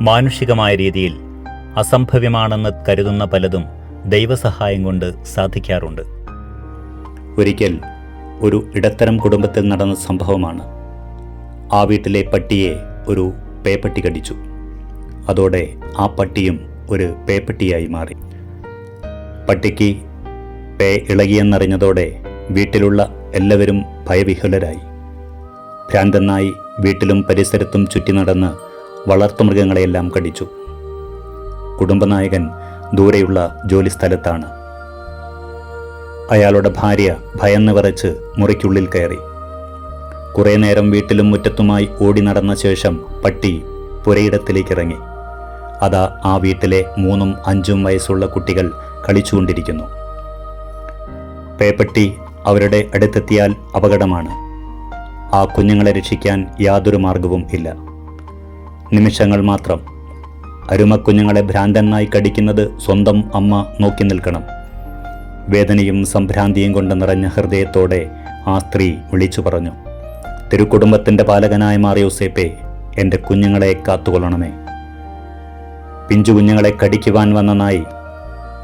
മാനുഷികമായ രീതിയിൽ അസംഭവ്യമാണെന്ന് കരുതുന്ന പലതും ദൈവസഹായം കൊണ്ട് സാധിക്കാറുണ്ട്. ഒരിക്കൽ ഒരു ഇടത്തരം കുടുംബത്തിൽ നടന്ന സംഭവമാണ്. ആ വീട്ടിലെ പട്ടിയെ ഒരു പേപ്പട്ടി കടിച്ചു. അതോടെ ആ പട്ടിയും ഒരു പേപ്പട്ടിയായി മാറി. പട്ടിക്ക് പേ ഇളകിയെന്നറിഞ്ഞതോടെ വീട്ടിലുള്ള എല്ലാവരും ഭയവിഹുലരായി ഭ്രാന്തനായി വീട്ടിലും പരിസരത്തും ചുറ്റി നടന്ന് വളർത്തുമൃഗങ്ങളെയെല്ലാം കടിച്ചു. കുടുംബനായകൻ ദൂരെയുള്ള ജോലിസ്ഥലത്താണ്. അയാളുടെ ഭാര്യ ഭയന്ന് വിറച്ച് മുറിക്കുള്ളിൽ കയറി. കുറേ നേരം വീട്ടിലും മുറ്റത്തുമായി ഓടി നടന്ന ശേഷം പട്ടി പുരയിടത്തിലേക്ക് ഇറങ്ങി അതാ ആ വീട്ടിലെ മൂന്നും അഞ്ചും വയസ്സുള്ള കുട്ടികൾ കളിച്ചുകൊണ്ടിരിക്കുന്നു. പേപ്പട്ടി അവരുടെ അടുത്തെത്തിയാൽ അപകടമാണ്. ആ കുഞ്ഞുങ്ങളെ രക്ഷിക്കാൻ യാതൊരു മാർഗവും ഇല്ല. നിമിഷങ്ങൾ മാത്രം. അരുമക്കുഞ്ഞുങ്ങളെ ഭ്രാന്തനായി കടിക്കുന്നത് സ്വന്തം അമ്മ നോക്കി നിൽക്കണം. വേദനയും സംഭ്രാന്തിയും കൊണ്ട് നിറഞ്ഞ ഹൃദയത്തോടെ ആ സ്ത്രീ വിളിച്ചു പറഞ്ഞു തിരുക്കുടുംബത്തിന്റെ പാലകനായ മാറിയോസേപ്പെ എന്റെ കുഞ്ഞുങ്ങളെ കാത്തുകൊള്ളണമേ. പിഞ്ചു കുഞ്ഞുങ്ങളെ കടിക്കുവാൻ വന്ന നായി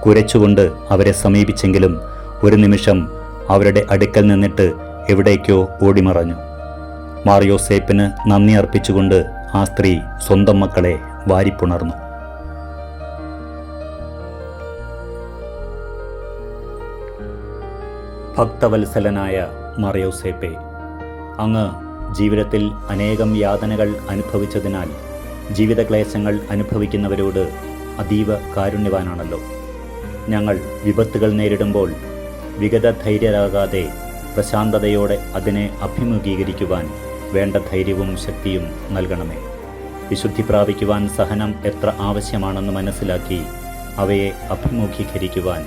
കുരച്ചുകൊണ്ട് അവരെ സമീപിച്ചെങ്കിലും ഒരു നിമിഷം അവരുടെ അടുക്കൽ നിന്നിട്ട് എവിടേക്കോ ഓടിമറഞ്ഞു. മാറിയോസേപ്പിന് നന്ദി അർപ്പിച്ചുകൊണ്ട് ആ സ്ത്രീ സ്വന്തം മക്കളെ വാരിപ്പുണർന്നു. ഭക്തവത്സലനായ മറിയോസേപ്പെ അങ്ങ് ജീവിതത്തിൽ അനേകം യാതനകൾ അനുഭവിച്ചതിനാൽ ജീവിതക്ലേശങ്ങൾ അനുഭവിക്കുന്നവരോട് അതീവ കാരുണ്യവാനാണല്ലോ. ഞങ്ങൾ വിപത്തുകൾ നേരിടുമ്പോൾ വിഗതധൈര്യരാകാതെ പ്രശാന്തതയോടെ അതിനെ അഭിമുഖീകരിക്കുവാൻ വേണ്ട ധൈര്യവും ശക്തിയും നൽകണമേ. വിശുദ്ധി പ്രാപിക്കുവാൻ സഹനം എത്ര ആവശ്യമാണെന്ന് മനസ്സിലാക്കി അവയെ അഭിമുഖീകരിക്കുവാൻ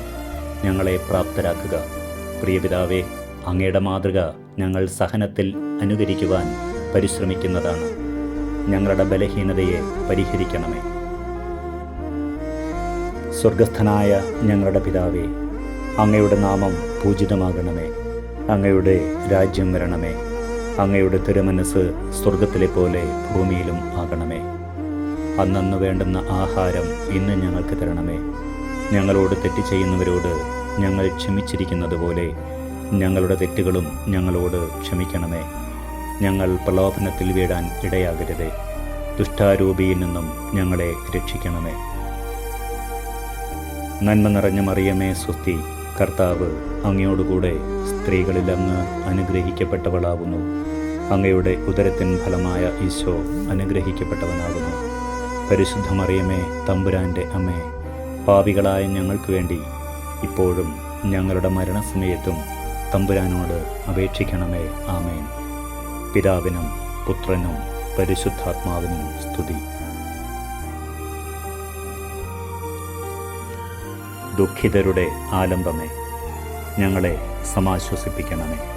ഞങ്ങളെ പ്രാപ്തരാക്കുക. പ്രിയപിതാവേ അങ്ങയുടെ മാതൃക ഞങ്ങൾ സഹനത്തിൽ അനുകരിക്കുവാൻ പരിശ്രമിക്കുന്നതാണ്. ഞങ്ങളുടെ ബലഹീനതയെ പരിഹരിക്കണമേ. സ്വർഗസ്ഥനായ ഞങ്ങളുടെ പിതാവേ അങ്ങയുടെ നാമം പൂജിതമാകണമേ. അങ്ങയുടെ രാജ്യം വരണമേ. അങ്ങയുടെ തിരുമനസ് സ്വർഗത്തിലെ പോലെ ഭൂമിയിലും ആകണമേ. അന്നന്ന് വേണ്ടുന്ന ആഹാരം ഇന്ന് ഞങ്ങൾക്ക് തരണമേ. ഞങ്ങളോട് തെറ്റ് ചെയ്യുന്നവരോട് ഞങ്ങൾ ക്ഷമിച്ചിരിക്കുന്നത് പോലെ ഞങ്ങളുടെ തെറ്റുകളും ഞങ്ങളോട് ക്ഷമിക്കണമേ. ഞങ്ങൾ പ്രലോഭനത്തിൽ വീഴാൻ ഇടയാകരുതേ. ദുഷ്ടാരൂപിയിൽ നിന്നും ഞങ്ങളെ രക്ഷിക്കണമേ. നന്മ നിറഞ്ഞ മറിയമേ സ്വസ്തി കർത്താവ് അങ്ങയോടുകൂടെ സ്ത്രീകളിൽ അങ്ങ് അനുഗ്രഹിക്കപ്പെട്ടവളാകുന്നു. അങ്ങയുടെ ഉദരത്തിൻ ഫലമായ ഈശോ അനുഗ്രഹിക്കപ്പെട്ടവനാകുന്നു. പരിശുദ്ധമറിയമേ തമ്പുരാന്റെ അമ്മേ പാപികളായ ഞങ്ങൾക്ക് വേണ്ടി ഇപ്പോഴും ഞങ്ങളുടെ മരണസമയത്തും തമ്പുരാനോട് അപേക്ഷിക്കണമേ. ആമേൻ. പിതാവിനും പുത്രനും പരിശുദ്ധാത്മാവിനും സ്തുതി. ദുഃഖിതരുടെ ആലംബമേ. ഞങ്ങളെ സമാശ്വസിപ്പിക്കണമേ.